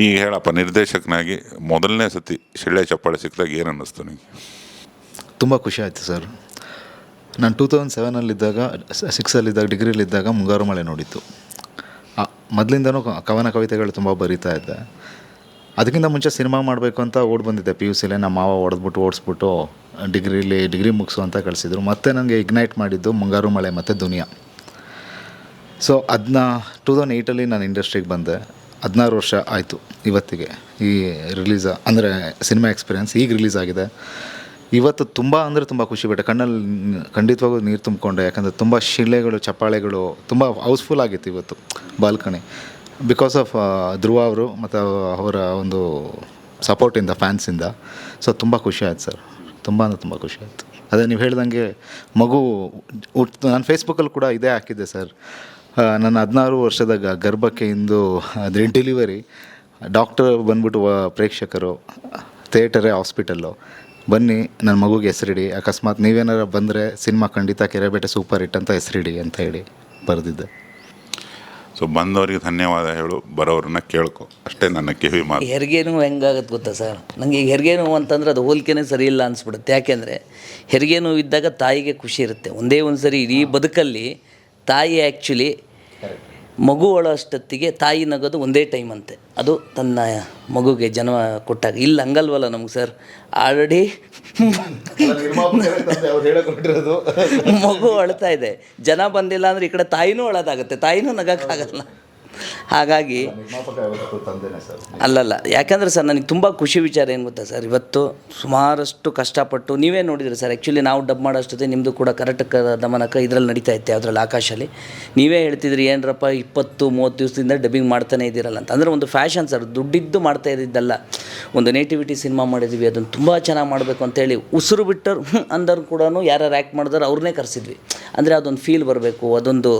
ಈಗ ಹೇಳಪ್ಪ, ನಿರ್ದೇಶಕನಾಗಿ ಮೊದಲನೇ ಸತಿ ಶಿಳ್ಳೆ ಚಪ್ಪಾಳೆ ಸಿಕ್ಕಿದಾಗ ಏನು ಅನ್ನಿಸ್ತು ನಿಮಗೆ ತುಂಬ ಖುಷಿ ಆಯಿತು ಸರ್. ನಾನು ಟೂ ತೌಸಂಡ್ ಸೆವೆನಲ್ಲಿದ್ದಾಗ ಸಿಕ್ಸಲ್ಲಿದ್ದಾಗ ಡಿಗ್ರಿಲಿದ್ದಾಗ ಮುಂಗಾರು ಮಳೆ ನೋಡಿತ್ತು. ಮೊದಲಿಂದನೂ ಕವನ ಕವಿತೆಗಳು ತುಂಬ ಬರಿತಾ ಇದ್ದೆ. ಅದಕ್ಕಿಂತ ಮುಂಚೆ ಸಿನಿಮಾ ಮಾಡಬೇಕು ಅಂತ ಓಡ್ ಬಂದಿದ್ದೆ ಪಿ ಯು ಸಿಲೇ ನಮ್ಮ ಮಾವ ಹೊಡೆದ್ಬಿಟ್ಟು, ಓಡಿಸ್ಬಿಟ್ಟು ಡಿಗ್ರಿಲಿ ಡಿಗ್ರಿ ಮುಗಿಸು ಅಂತ ಕಳಿಸಿದ್ರು. ಮತ್ತೆ ನನಗೆ ಇಗ್ನೈಟ್ ಮಾಡಿದ್ದು ಮುಂಗಾರು ಮಳೆ ಮತ್ತು ದುನಿಯಾ. ಸೊ ಅದನ್ನ ಟೂ ತೌಸಂಡ್ ಏಯ್ಟಲ್ಲಿ ನಾನು ಇಂಡಸ್ಟ್ರಿಗೆ ಬಂದೆ. ಹದಿನಾರು ವರ್ಷ ಆಯಿತು ಇವತ್ತಿಗೆ ಈ ರಿಲೀಸ್ ಅಂದರೆ ಸಿನಿಮಾ ಎಕ್ಸ್ಪೀರಿಯನ್ಸ್ ಈಗ ರಿಲೀಸ್ ಆಗಿದೆ. ಇವತ್ತು ತುಂಬ ಅಂದರೆ ತುಂಬ ಖುಷಿ ಪಟ್ಟೆ. ಕಣ್ಣಲ್ಲಿ ಖಂಡಿತವಾಗೂ ನೀರು ತುಂಬಿಕೊಂಡೆ. ಯಾಕಂದರೆ ತುಂಬ ಶಿಲೆಗಳು, ಚಪ್ಪಾಳೆಗಳು ತುಂಬ ಹೌಸ್ಫುಲ್ ಆಗಿತ್ತು ಇವತ್ತು ಬಾಲ್ಕನಿ ಬಿಕಾಸ್ ಆಫ್ ಧ್ರುವ ಅವರು ಮತ್ತು ಅವರ ಒಂದು ಸಪೋರ್ಟಿಂದ ಫ್ಯಾನ್ಸಿಂದ ಸೊ ತುಂಬ ಖುಷಿ ಆಯ್ತು ಸರ್. ತುಂಬ ಅಂದರೆ ತುಂಬ ಖುಷಿ ಆಯಿತು. ಅದೇ ನೀವು ಹೇಳ್ದಂಗೆ ಮಗು ನಾನು ಫೇಸ್ಬುಕ್ಕಲ್ಲಿ ಕೂಡ ಇದೇ ಹಾಕಿದ್ದೆ ಸರ್. ನನ್ನ ಹದಿನಾರು ವರ್ಷದ ಗ- ಗರ್ಭಕ್ಕೆ ಇಂದು ಅದ್ರ ಡೆಲಿವರಿ ಡಾಕ್ಟರ್ ಬಂದ್ಬಿಟ್ಟು ವ- ಪ್ರೇಕ್ಷಕರು ಥಿಯೇಟರೇ ಹಾಸ್ಪಿಟಲ್ಲು ಬನ್ನಿ ನನ್ನ ಮಗುಗೆ ಹೆಸರಿಡಿ. ಅಕಸ್ಮಾತ್ ನೀವೇನಾರು ಬಂದರೆ ಸಿನಿಮಾ ಖಂಡಿತ ಕೆರೆಬೇಟೆ ಸೂಪರ್ ಹಿಟ್ ಅಂತ ಹೆಸರಿಡಿ ಅಂತ ಹೇಳಿ ಬರೆದಿದ್ದೆ. ಸೊ ಬಂದವರಿಗೆ ಧನ್ಯವಾದ ಹೇಳು ಬರೋರನ್ನ ಕೇಳ್ಕೊ. ಅಷ್ಟೇ ನನ್ನ ಕಿವಿ ಮಾತು. ಹೆರಿಗೆ ನೋವು ಹೆಂಗಾಗತ್ತೆ ಗೊತ್ತಾ ಸರ್? ನನಗೆ ಈಗ ಹೆರಿಗೆ ನೋವು ಅಂತಂದ್ರೆ ಅದು ಹೋಲಿಕೆನೇ ಸರಿ ಇಲ್ಲ ಅನಿಸ್ಬಿಡುತ್ತೆ. ಯಾಕೆಂದರೆ ಹೆರಿಗೆ ನೋವು ಇದ್ದಾಗ ತಾಯಿಗೆ ಖುಷಿ ಇರುತ್ತೆ. ಒಂದೇ ಒಂದು ಸರಿ ಇಡೀ ಬದುಕಲ್ಲಿ ತಾಯಿ ಆ್ಯಕ್ಚುಲಿ ಮಗು ಅಷ್ಟೊತ್ತಿಗೆ ತಾಯಿ ನಗೋದು ಒಂದೇ ಟೈಮ್ ಅಂತೆ. ಅದು ತನ್ನ ಮಗುಗೆ ಜನ್ಮ ಕೊಟ್ಟಾಗ. ಇಲ್ಲ, ಹಂಗಲ್ವಲ್ಲ ನಮ್ಗೆ ಸರ್ ಆಲ್ರೆಡಿ ಮಗು ಅಳ್ತಾ ಇದೆ. ಜನ ಬಂದಿಲ್ಲ ಅಂದರೆ ಈ ಕಡೆ ತಾಯಿನೂ ಅಳೋದಾಗುತ್ತೆ. ತಾಯಿನೂ ನಗೋಕ್ಕಾಗಲ್ಲ ಹಾಗಾಗಿ ಅಲ್ಲಲ್ಲ ಯಾಕಂದರೆ ಸರ್ ನನಗೆ ತುಂಬ ಖುಷಿ ವಿಚಾರ ಏನು ಗೊತ್ತಾ ಸರ್? ಇವತ್ತು ಸುಮಾರಷ್ಟು ಕಷ್ಟಪಟ್ಟು ನೀವೇ ನೋಡಿದ್ರಿ ಸರ್ ಆ್ಯಕ್ಚುಲಿ ನಾವು ಡಬ್ ಮಾಡೋಷ್ಟೊತ್ತೆ ನಿಮ್ಮದು ಕೂಡ ಕರ್ನಾಟಕ ದಮನಕ ಇದರಲ್ಲಿ ನಡೀತಾ ಇತ್ತು ಅದರಲ್ಲಿ ಆಕಾಶಲ್ಲಿ. ನೀವೇ ಹೇಳ್ತಿದ್ರಿ ಏನರಪ್ಪ ಇಪ್ಪತ್ತು ಮೂವತ್ತು ದಿವಸದಿಂದ ಡಬ್ಬಿಂಗ್ ಮಾಡ್ತಾನೆ ಇದ್ದೀರಲ್ಲ ಅಂತ. ಅಂದರೆ ಒಂದು ಫ್ಯಾಷನ್ ಸರ್ ದುಡ್ಡಿದ್ದು ಮಾಡ್ತಾ ಇದ್ದಿದ್ದಲ್ಲ. ಒಂದು ನೇಟಿವಿಟಿ ಸಿನಿಮಾ ಮಾಡಿದ್ವಿ ಅದನ್ನು ತುಂಬ ಚೆನ್ನಾಗಿ ಮಾಡಬೇಕು ಅಂತೇಳಿ ಉಸಿರು ಬಿಟ್ಟರು ಅಂದರು ಕೂಡ ಯಾರು ಆ್ಯಕ್ಟ್ ಮಾಡಿದ್ರು ಅವ್ರನ್ನೇ ಕರೆಸಿದ್ವಿ. ಅಂದರೆ ಅದೊಂದು ಫೀಲ್ ಬರಬೇಕು ಅದೊಂದು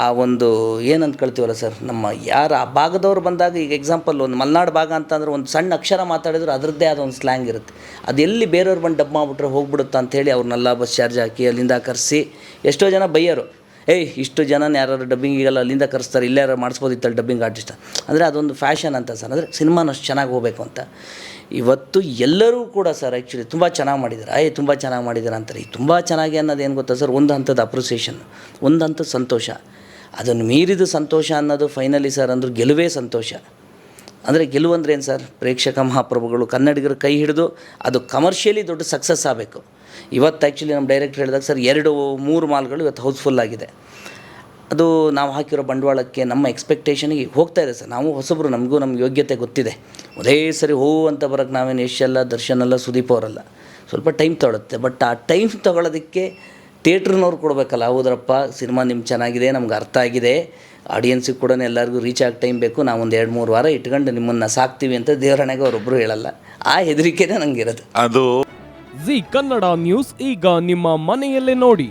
ಆ ಒಂದು ಏನು ಅಂದ್ಕೊಳ್ತೀವಲ್ಲ ಸರ್, ನಮ್ಮ ಯಾರು ಆ ಭಾಗದವ್ರು ಬಂದಾಗ ಈಗ ಎಕ್ಸಾಂಪಲ್ ಒಂದು ಮಲೆನಾಡು ಭಾಗ ಅಂತಂದ್ರೆ ಒಂದು ಸಣ್ಣ ಅಕ್ಷರ ಮಾತಾಡಿದ್ರು ಅದರದ್ದೇ ಆದ ಒಂದು ಸ್ಲ್ಯಾಂಗ್ ಇರುತ್ತೆ. ಅದು ಎಲ್ಲಿ ಬೇರೆಯವ್ರು ಬಂದು ಡಬ್ ಮಾಡಿಬಿಟ್ರೆ ಹೋಗ್ಬಿಡುತ್ತೆ ಅಂಥೇಳಿ ಅವ್ರನ್ನೆಲ್ಲ ಬಸ್ ಚಾರ್ಜ್ ಹಾಕಿ ಅಲ್ಲಿಂದ ಕರೆಸಿ ಎಷ್ಟೋ ಜನ ಬೈಯರು. ಏಯ್, ಇಷ್ಟು ಜನ ಯಾರು ಡಬ್ಬಿಂಗಿಗೆಲ್ಲ ಅಲ್ಲಿಂದ ಕರೆಸ್ತಾರೆ ಇಲ್ಲೇ ಯಾರು ಮಾಡಿಸ್ಬೋದಿತ್ತಲ್ಲ ಡಬ್ಬಿಂಗ್ ಆರ್ಟಿಸ್ಟ್ ಅಂದರೆ ಅದೊಂದು ಫ್ಯಾಷನ್ ಅಂತ ಸರ್, ಅಂದರೆ ಸಿನಿಮಾನಷ್ಟು ಚೆನ್ನಾಗಿ ಹೋಗಬೇಕು ಅಂತ. ಇವತ್ತು ಎಲ್ಲರೂ ಕೂಡ ಸರ್ ಆ್ಯಕ್ಚುಲಿ ತುಂಬ ಚೆನ್ನಾಗಿ ಮಾಡಿದ್ದಾರೆ ಆಯ್, ತುಂಬ ಚೆನ್ನಾಗಿ ಮಾಡಿದ್ದಾರೆ ಅಂತಾರೆ. ಈ ತುಂಬ ಚೆನ್ನಾಗಿ ಅನ್ನೋದು ಏನು ಗೊತ್ತಾ ಸರ್, ಒಂದು ಹಂತದ ಅಪ್ರಿಸಿಯೇಷನ್ ಒಂದು ಹಂತದ ಸಂತೋಷ. ಅದನ್ನು ಮೀರಿದ ಸಂತೋಷ ಅನ್ನೋದು ಫೈನಲಿ ಸರ್ ಅಂದ್ರೆ ಗೆಲುವೇ ಸಂತೋಷ. ಅಂದರೆ ಗೆಲುವು ಅಂದ್ರೆ ಏನು ಸರ್, ಪ್ರೇಕ್ಷಕ ಮಹಾಪ್ರಭುಗಳು ಕನ್ನಡಿಗರು ಕೈ ಹಿಡಿದು ಅದು ಕಮರ್ಷಿಯಲಿ ದೊಡ್ಡ ಸಕ್ಸಸ್ ಆಗಬೇಕು. ಇವತ್ತು ಆ್ಯಕ್ಚುಲಿ ನಮ್ಮ ಡೈರೆಕ್ಟರ್ ಹೇಳಿದಾಗ ಸರ್, ಎರಡು, ಮೂರು ಮಾಲ್ಗಳು ಇವತ್ತು ಹೌಸ್ಫುಲ್ ಆಗಿದೆ. ಅದು ನಾವು ಹಾಕಿರೋ ಬಂಡವಾಳಕ್ಕೆ ನಮ್ಮ ಎಕ್ಸ್ಪೆಕ್ಟೇಷನಿಗೆ ಹೋಗ್ತಾ ಇದೆ ಸರ್. ನಾವು ಹೊಸಬರು ನಮಗೂ ನಮ್ಮ ಯೋಗ್ಯತೆ ಗೊತ್ತಿದೆ. ಒಂದೇ ಸರಿ ಹೋ ಅಂತ ಬರೋಕ್ಕೆ ನಾವೇನು ಯಶ್ ಅಲ್ಲ ದರ್ಶನ್ ಅಲ್ಲ ಸುದೀಪ್ ಅವರಲ್ಲ. ಸ್ವಲ್ಪ ಟೈಮ್ ತೊಗೊಳುತ್ತೆ. ಬಟ್ ಆ ಟೈಮ್ ತೊಗೊಳೋದಕ್ಕೆ ಥಿಯೇಟ್ರ್ನವ್ರು ಕೊಡಬೇಕಲ್ಲ. ಹೌದ್ರಪ್ಪ ಸಿನಿಮಾ ನಿಮ್ಗೆ ಚೆನ್ನಾಗಿದೆ ನಮ್ಗೆ ಅರ್ಥ ಆಗಿದೆ. ಆಡಿಯನ್ಸಿಗೆ ಕೂಡ ಎಲ್ಲರಿಗೂ ರೀಚ್ ಆಗಿ ಟೈಮ್ ಬೇಕು. ನಾವು ಒಂದು ಎರಡು ಮೂರು ವಾರ ಇಟ್ಕೊಂಡು ನಿಮ್ಮನ್ನು ಸಾಕ್ತೀವಿ ಅಂತ ದೇವರಣೆಗೆ ಅವರೊಬ್ಬರು ಹೇಳಲ್ಲ. ಆ ಹೆದರಿಕೆನೇ ನನಗಿರೋದು ಅದು ಜಿ ಕನ್ನಡ ನ್ಯೂಸ್ ಈಗ ನಿಮ್ಮ ಮನೆಯಲ್ಲೇ ನೋಡಿ.